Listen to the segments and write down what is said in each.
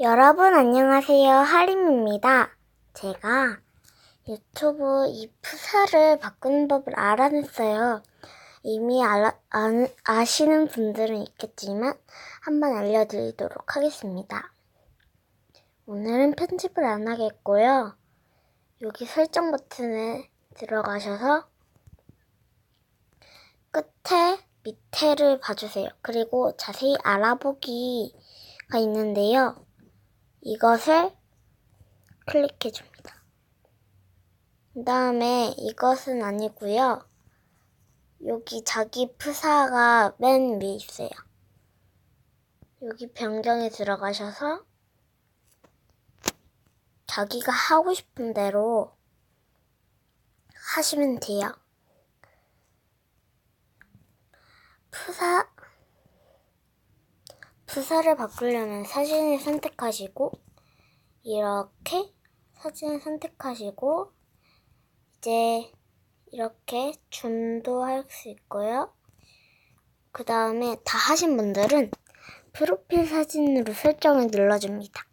여러분 안녕하세요. 하림입니다. 제가 유튜브 이 프사를 바꾸는 법을 알아냈어요. 이미 알아, 아, 아시는 분들은 있겠지만 한번 알려드리도록 하겠습니다. 오늘은 편집을 안 하겠고요. 여기 설정 버튼에 들어가셔서 끝에 밑에를 봐주세요. 그리고 자세히 알아보기가 있는데요. 이것을 클릭해 줍니다. 그 다음에 이것은 아니고요. 여기 자기 프사가 맨 위에 있어요. 여기 변경에 들어가셔서 자기가 하고 싶은 대로 하시면 돼요. 프사 부사를 바꾸려면 사진을 선택하시고 이렇게 사진을 선택하시고 이제 이렇게 줌도 할 수 있고요. 그 다음에 다 하신 분들은 프로필 사진으로 설정을 눌러줍니다.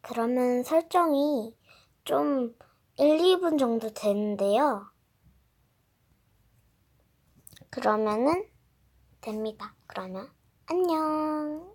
그러면 설정이 좀 1, 2분 정도 되는데요. 그러면은 됩니다. 그러면 안녕.